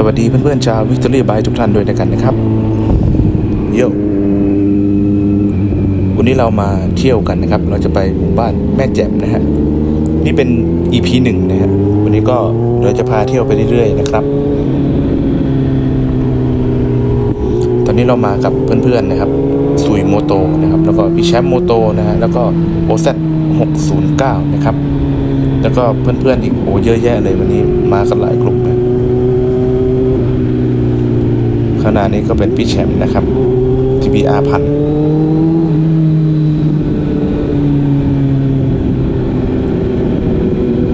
สวัสดีเพื่อนๆชาววิกตอรี่บายทุกท่านด้วยนะกันนะครับโยวันนี้เรามาเที่ยวกันนะครับ เราจะไปหมู่บ้านแม่แจ่มนะฮะนี่เป็น EP หนึ่งนะฮะวันนี้ก็เราจะพาเที่ยวไปเรื่อยๆนะครับ ตอนนี้เรามากับเพื่อนๆนะครับซุยโมโตนะครับ แล้วก็พี่แชมป์โมโตนะฮะแล้วก็โอเซหกศูนย์เก้านะครับ แล้วก็เพื่อนๆอีกโอ้เยอะแยะเลยวันนี้มากันหลายกลุ่ม นะขณะนี้ก็เป็นพี่แชมป์นะครับ TBR พัน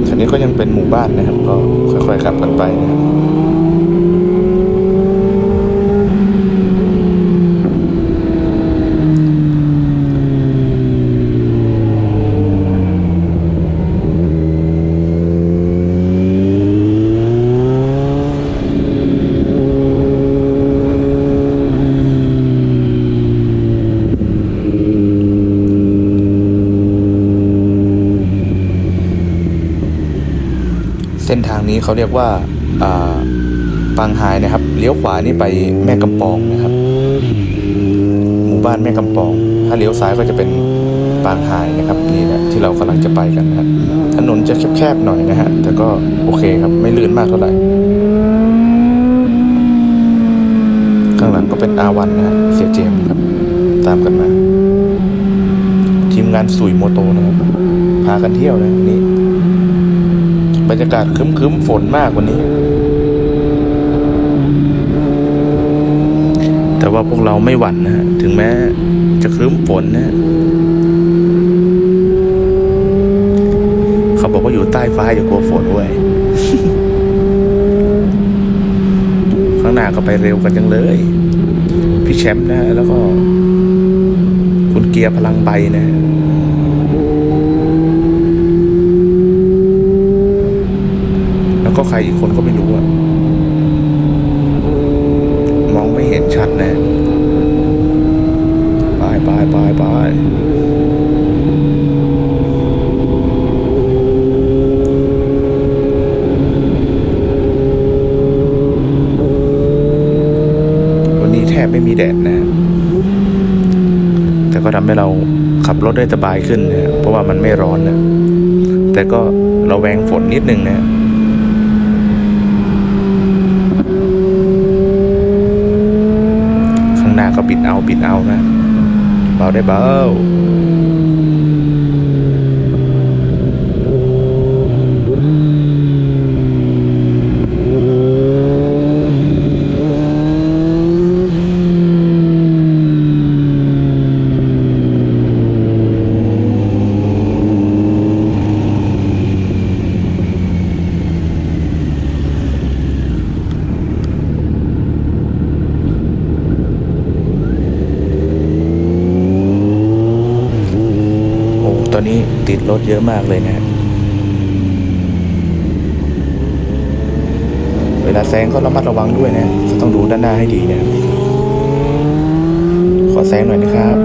คันนี้ก็ยังเป็นหมู่บ้านนะครับ ก็ค่อยๆขับกันไปนะครับ เส้ นี้เขาเรียกว่าปางหายนะครับ เลี้ยวขวานี่ไปแม่กำปองนะครับ หมู่บ้านแม่กำปอง ถ้าเลี้ยวซ้ายก็จะเป็นปางหายนะครับนี่แหละที่เรากำลังจะไปกันนะครับถนนจะแคบๆหน่อยนะฮะแต่ก็โอเคครับไม่ลื่นมากเท่าไหร่ข้างหลังก็เป็นอาวันนะฮะเสียเจมครับ ตามกันมา ทีมงานสุยโมโตนะครับพากันเที่ยวนะนนี้บ รรยากาศคึ้มๆฝนมากวันนี้ แต่ว่าพวกเราไม่หวั่นนะฮะถึงแม้จะคึ้มฝนนะฮะเขาบอกว่าอยู่ใต้ฟ้าอย่ากลัวฝนเว้ยข้างหน้าก็ไปเร็วกันจังเลย พี่แชมป์นะแล้วก็ คุณเกียร์พลังใบนะ แล้ว ก็ใครอีกคนก็ไม่รู้อะมองไม่เห็นชัดแนะไปไปไปไปวันนี้แทบไม่มีแดดนะ แต่ก็ทำให้เราขับรถได้สบายขึ้นนะเพราะว่ามันไม่ร้อนนะแต่ก็เราแวงฝนนิดนึงนะ ข้างหน้าก็ ปิดเอาปิดเอานะ เบาได้เบา นี้ติดรถเยอะมากเลยนะเวลาแซงก็ระมัดระวังด้วยนะ จะต้องดูด้านหน้าให้ดีนะ ขอแซงหน่อยนะครับ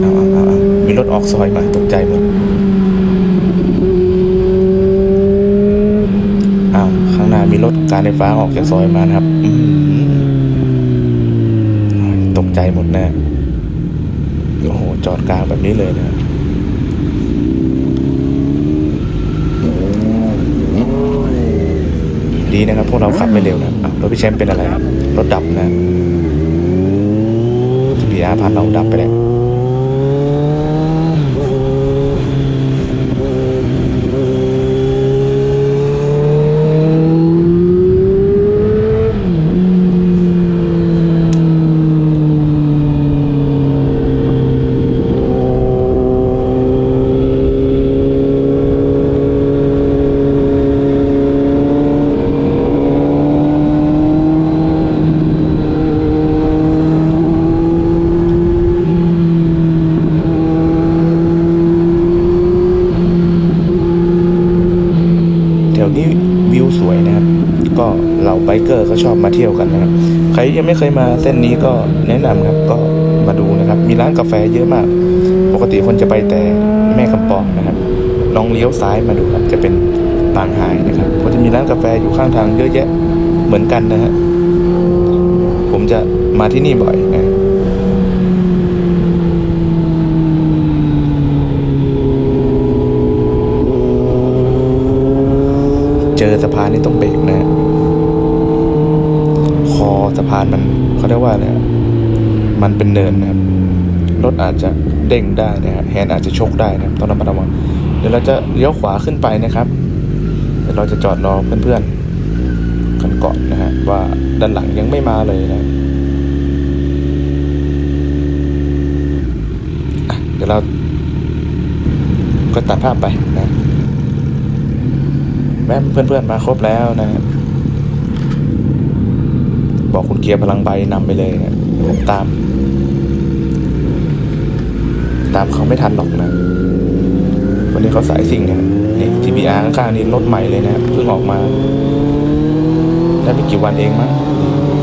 เอาเอาเอาเอามีรถออกซอยมาตกใจหมดอ้าวข้างหน้ามีรถการไฟฟ้าออกจากซอยมานะครับ ตกใจหมดแนะโอ้โห จอดกลางแบบนี้เลยนะดีนะครับ พวกเราขับไม่เร็วนะรถพี่แชมป์เป็นอะไรครับรถดับนะพีอาร์พันเราดับไปแล้ว แถวนี้วิวสวยนะครับ ก็เหล่าไบเกอร์ก็ชอบมาเที่ยวกันนะครับ ใครยังไม่เคยมาเส้นนี้ก็แนะนำครับก็มาดูนะครับ มีร้านกาแฟเยอะมาก ปกติคนจะไปแต่แม่กำปองนะครับ ลองเลี้ยวซ้ายมาดูครับจะเป็นปางางหายนะครับเพราะจะมีร้านกาแฟอยู่ข้างทางเยอะแยะเหมือนกันนะฮะผมจะมาที่นี่บ่อยนะ เจอสะ พานนี่ต้องเบรกนะ คอสะพานมันเขาเรียกว่าอะไรอะมันเป็นเนินนะครับ รถอาจจะเด้งได้นะฮะแฮนด์อาจจะชกได้นะครับต้องระมัดระวังเดี๋ยวเราจะเลี้ยวขวาขึ้นไปนะครับ เดี๋ยวเราจะจอดรอเพื่อนๆกันก่อนนะฮะว่าด้านหลังยังไม่มาเลยนะะเดี๋ยวเราก็ตัดภาพไปนะ แม่เพื่อนๆมาครบแล้วนะบอกคุณเกียร์พลังใบนำไปเลยนะผมตาม ตามเขาไม่ทันหรอกนะ วันนี้เขาสายสิ่งเนี่ยนี่ TBR ข้างๆนี่รถใหม่เลยนะเพิ่งออกมาได้ไม่กี่วันเองมั้ง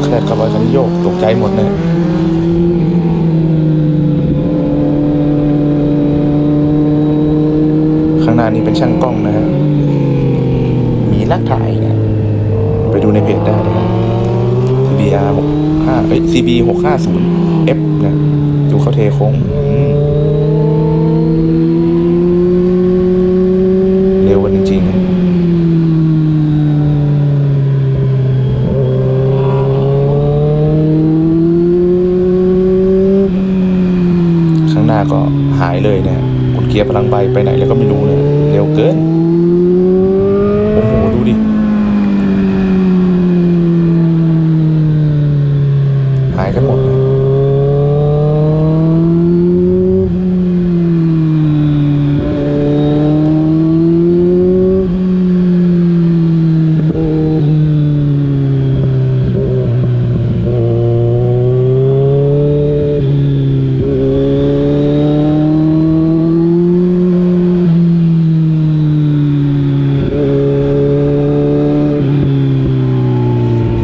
แค่กระบอยคันโยกตกใจหมดเลยข้างหน้านี้เป็นช่างกล้องนะฮะ ลักถ่ายเนะไปดูในเพจได้นะครับ CBR 65เอ้ย CB 650 F นะดูเขาเทโค้งเร็วกันจริงๆนะข้างหน้าก็หายเลยนะคุณเกียร์พลังใบไปไหนแล้วก็ไม่รู้เนี่ยเร็วเกิน โอ้โห ดูดิ หายกันหมดเลย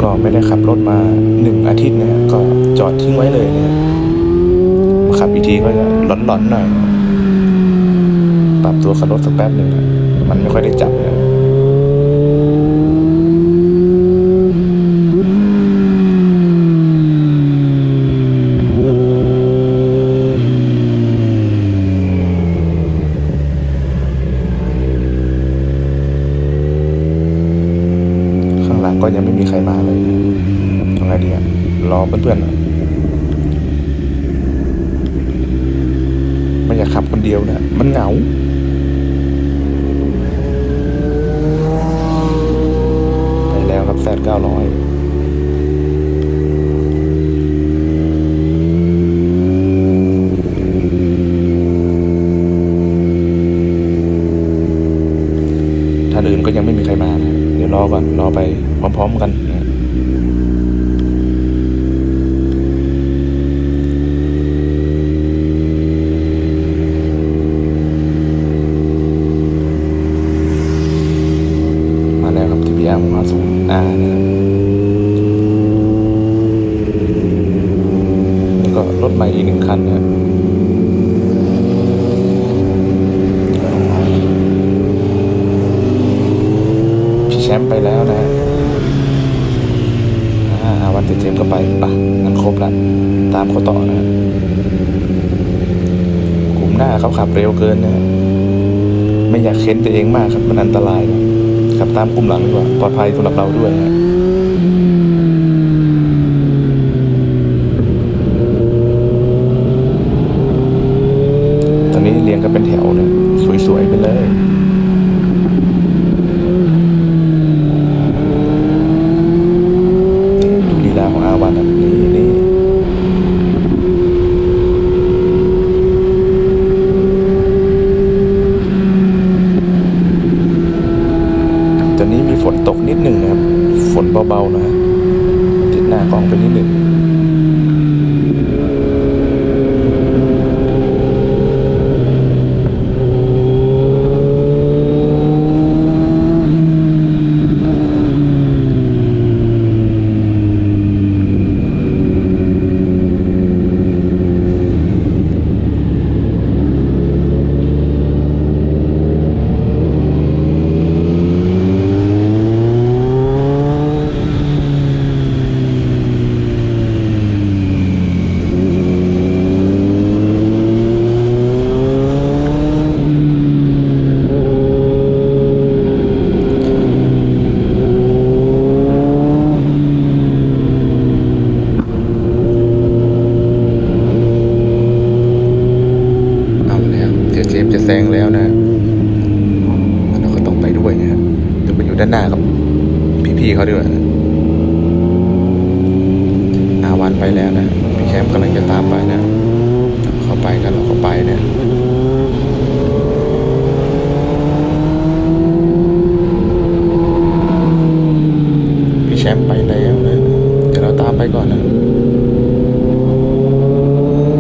ก็ ไม่ได้ขับรถมาหนึ่งอาทิตย์เนี่ยก็จอดทิ้งไว้เลยเนี่ยมาขับอีกทีก็จะหลอนๆหน่อย ปรับตัวขับรถสักแป๊บหนึ่งมันไม่ค่อยได้จับนะข้างหลังก็ยังไม่มีใครมาเลยนะทำไงดีอะรอเพื่อนๆหน่อยไม่อยาก ขับคนเดียวนะมันเหงาไปแล้วครับแซดเก้าร้อยท่านอื่นก็ยังไม่มีใครมานะเดี๋ยวรอก่อนรอไปพร้อม ๆ กันนะ มาแล้วครับ TBR 650 R นะครับแล้วก็รถ คันนะครับพี่แชมป์ไปแล้วนะอาวันเจมก็ไปปะงั้นครบละตามเขาต่อนะกลุ่มหน้าเขาขับเร็วเกินนะไม่อยากเค้นตัวเองมากครับมันอันตรายนะขับตามกลุ่มหลังดีกว่าปลอดภัยสำหรับเราด้วยฮะ ไปแล้วนะพี่แชมป์กำลังจะตามไปนะเขาไปกันเราก็ไปเนี่ยพี่แชมป์ไปแล้วนะเดี๋ยวเราตามไปก่อนนะ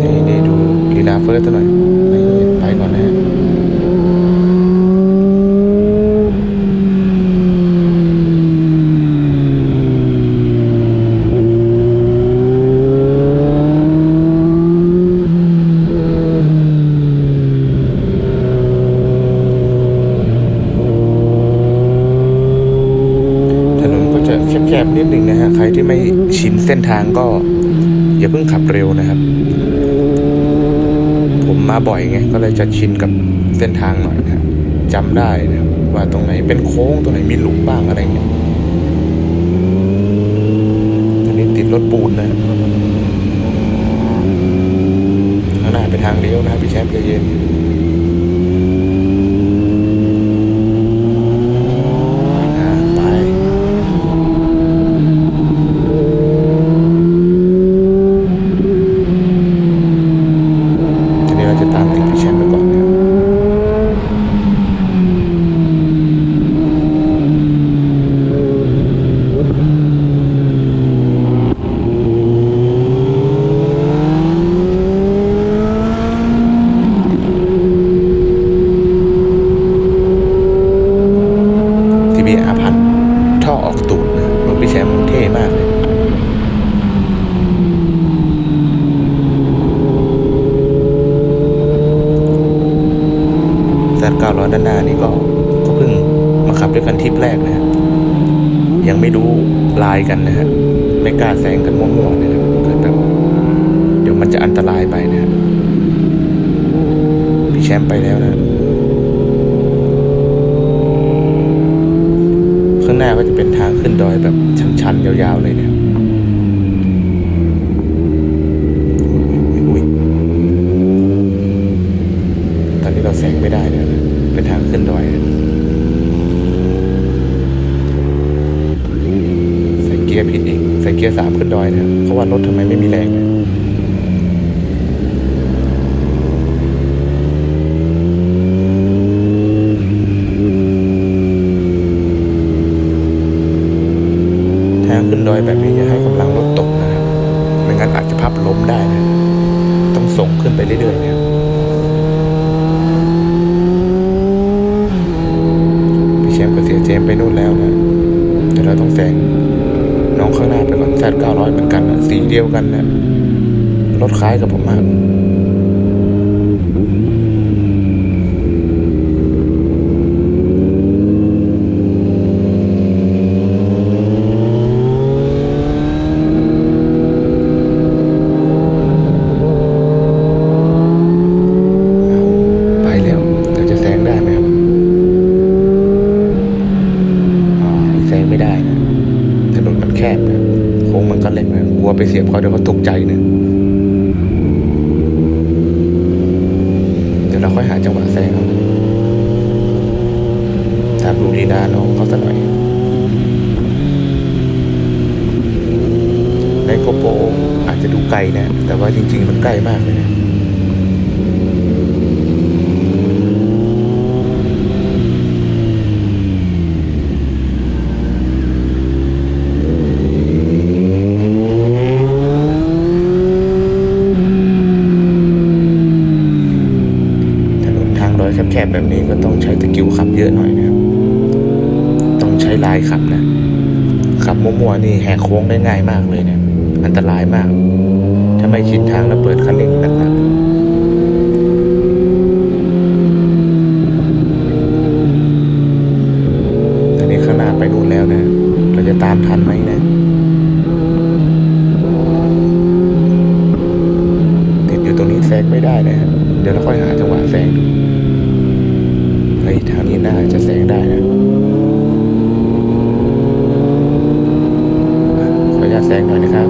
นี่นี่ดูลีลาเฟิร์สหน่อยนี่ไปก่อนนะฮะถนนก็จะแคบๆนิดหนึ่งนะฮะ ใค รที่ไม่ชินเส้นทางก็ อย่าเพิ่งขับเร็วนะครับ ผมมาบ่อยไงก็เลยจะชินกับเส้นทางหน่อยนะครับจำได้นะครับว่าตรงไหนเป็นโค้งตรงไหนมีหลุมบ้างอะไรเงี้ยอันนี้ติดรถปูนนะข้างหน้าเป็นทางเลี้ยวนะครับพี่แชมป์ใจเย็นอ่าไป ทีนี้เราจะตามติดพี่แชมป์ไปก่อนนะครับทีบีอาพันท่อออกตูดนะรถพี่แชมป์เท่มากเลย แซดเก้าร้อยด้านหน้านี่ก็ก็เพิ่งมาขับด้วยกันทริปแรกนะฮะยังไม่ รู้ลายกันนะฮะไม่กล้าแซงกันมั่วๆนะครับเกิดแบบเดี๋ยวมันจะอันตรายไปนะ พี่แชมป์ไปแล้วนะ ข้างหน้าก็จะเป็นทางขึ้นดอยแบบชันๆยาวๆเลยเนี่ยอุ๊ยตอนนี้เราแซงไม่ได้แล้วนะเป็นทางขึ้นดอยนะใส่เกียร์ผิดอีก ใส่เกีย ร์สามขึ้นดอยนะเพราะว่ารถทำไมไม่มีแรงนะทางขึ้นดอยแบบนี้อย่าให้กำลังรถตกนะครับไม่งั้นอาจจะพับล้มได้นะต้องส่งขึ้นไปเรื่อยๆนะครับพี่แชมป์กับเสียเจมส์ไปนู่นแล้วนะเดี๋ยวเราต้องแซง น้องข้างหน้าไปก่อนแซดเก้าร้อยเหมือนกันนะสีเดียวกันนะรถคล้ายกับผมมาก ไปแล้วเราจะแซงได้ไหมครับ อ๋อแซงไม่ได้นะถนนมันแคบนะโค้งมันก็เล็กนะกลัวไปเสียบเขาเดี๋ยวเขาตกใจนะเดี๋ยวเราค่อยหาจังหวะแซงเอาตามดูลีลาน้องเขาสักหน่อยในโกโปรอาจจะดูไกลนะ แต่ว่าจริง ๆ มันใกล้มากเลยนะ ถนนทางดอยแค บแบบนี้ก็ต้องใช้ตะกิวขับเยอะหน่อยนะครับ ต้องใช้ลายขับนะ ขับมั่วๆนี่แหกโค้งได้ง่ายมากเลยเนะอันตรายมาก ถ้าไม่ชินทางแล้วเปิดคันเร่งหนักๆตอนนี้ข้างหน้าไปนู่นแล้วนะ เราจะตามทันไหมนะติดอยู่ตรงนี้แซงไม่ได้นะฮะเดี๋ยวเราค่อยหาจังหวะแซงดูเฮ้ยทางนี้น่า จะแซงได้นะอะขออนุญาตแซงหน่อยนะครับ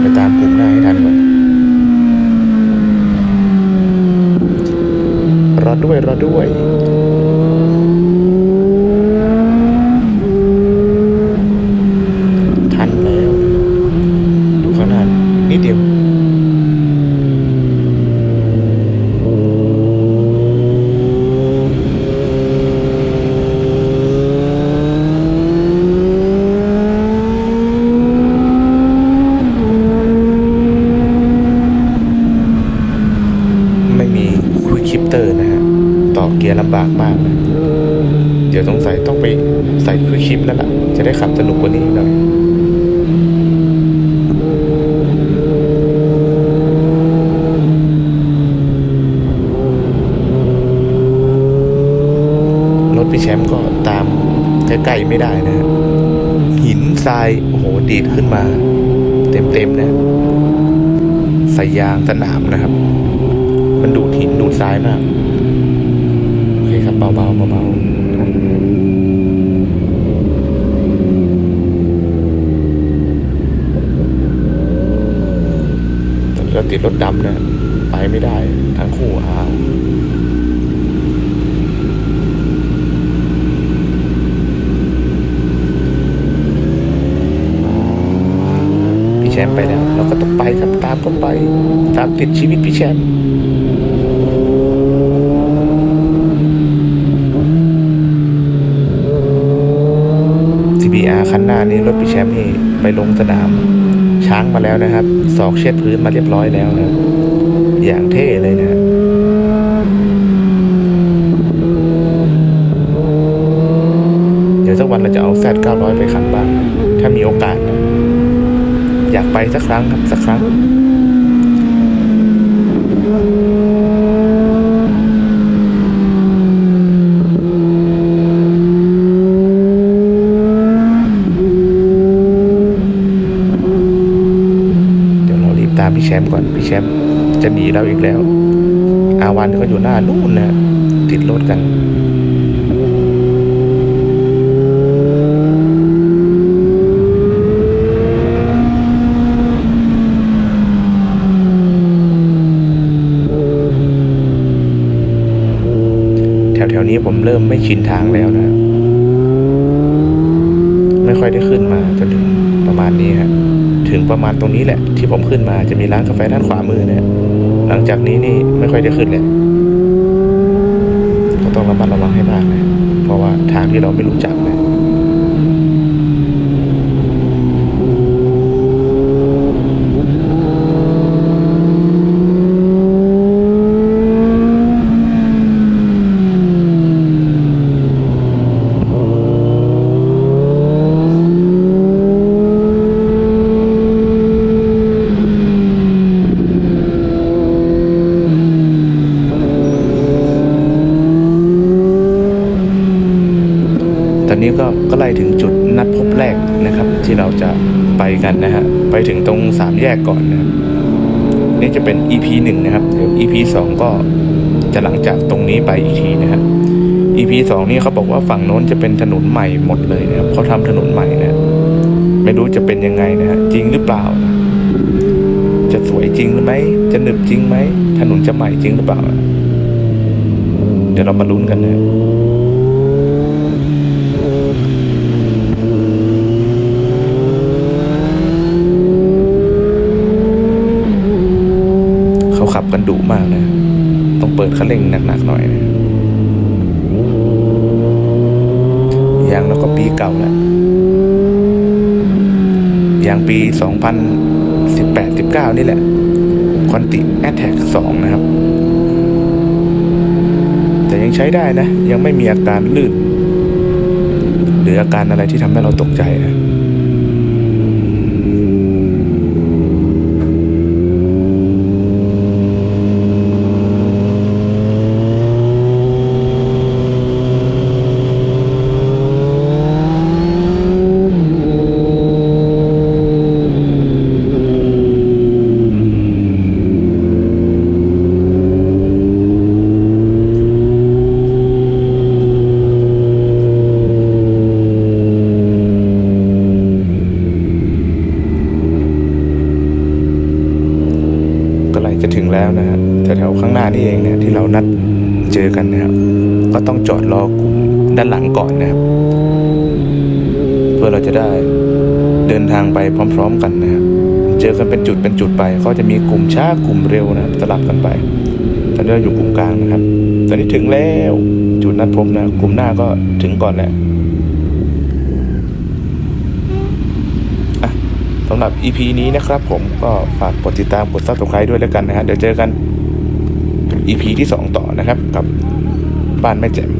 ไปตามกลุ่มหน้าให้ทันก่อน ด้วยรอด้วย ทันแล้วดูข้างหน้านิดเดียว ไม่มีควิกคิปเตอร์นะฮะ ต่อเกียร์ ลำบากมากนะเดี๋ยวต้องใส่ต้องไปใส่ควิกคิปแล้วล่ะ จะได้ขับสนุกกว่านี้หน่อยรถพี่แชมป์ก็ตามใกล้ๆไม่ได้นะ หินทราย โอ้โห ดีดขึ้นมา เต็มๆนะใส่ยางสนามนะครับ มันดูดหินดูดทรายมาก โอเคครับ เบาๆเบาๆ ติดรถดำนะไปไม่ได้ทั้งคู่อ้าวพี่แชมป์ไปแล้วเราก็ต้องไปครับตามก็ไป ตามติดชีวิตพี่แชมป์ CBR คันหน้านี้รถพี่แชมป์นี่ไปลงสนาม ช้างมาแล้วนะครับ สอกเช็ดพื้นมาเรียบร้อยแล้วนะอย่างเท่เลยนะเดี๋ยวสักวันเราจะเอาแซด900ไปขันบ้าง ถ้ามีโอกาสนะอยากไปสักครั้งครับสักครั้ง เดี๋ยวเรารีบตามพี่แชมป์ก่อนพี่แชมป์จะหนีเราอีกแล้ว อาวันก็อยู่หน้านู่นนะติดรถกันแถวๆนี้ผมเริ่มไม่ชินทางแล้วนะ ไม่ค่อยได้ขึ้นมาจนถึงประมาณนี้ฮะ ถึงประมาณตรงนี้แหละ ที่ผมขึ้นมาจะมีร้านกาแฟด้านขวามือเนี่ยหลังจากนี้นี่ไม่ค่อยได้ขึ้นเลยก็ต้องระมัดระวังให้มากนะเพราะว่าทางที่เราไม่รู้จักนะ ตอนนี้ ก็ก็ไล่ถึงจุดนัดพบแรกนะครับ ที่เราจะไปกันนะฮะไปถึงตรงสามแยกก่อนนะนี่จะเป็น EP หนึ่งนะครับเดี๋ยว EP สองก็จะหลังจากตรงนี้ไปอีกทีนะครับ EP สองนี่เขาบอกว่าฝั่งโน้นจะเป็นถนนใหม่หมดเลยนะครับเขาทำถนนใหม่นะไม่รู้จะเป็นยังไงนะฮะจริงหรือเปล่านะจะสวยจริงหรือไหมจะหนึบจริงไหมถนนจะใหม่จริงหรือเปล่านะเดี๋ยวเรามาลุ้นกันนะ เขาขับกันดุมากนะ ต้อง เปิดคันเร่งหนักๆหน่อยนะยางแล้วก็ปีเก่าแล้วยางปี 2018-19 นี่แหละคอนติแอ t แทก2นะครับ แต่ยังใช้ได้นะ ยังไม่มีอาการลื่น หรืออาการอะไรที่ทำให้เราตกใจนะ้างหน้านี่เองเนี่ยที่เรานัดเจอกันนะครับ ก็ต้องจอดรอกลุ่มด้านหลังก่อนนะครับ เพื่อเราจะได้เดินทางไปพร้อม ๆ กันนะครับ เจอกันเป็นจุดเป็นจุดไปเขาจะมีกลุ่มช้ากลุ่มเร็วนะสลับกันไปตอนนี้เราอยู่กลุ่มกลางนะครับ ตอนนี้ถึงแล้วจุดนัดพบนะกลุ่มหน้าก็ถึงก่อนแหละสำหรับ EP นี้นะครับผมก็ฝากกดติดตามกด subscribe ด้วยแล้วกันนะฮะเดี๋ยวเจอกัน EP ที่ 2 ต่อนะครับกับบ้านแม่แจ่ม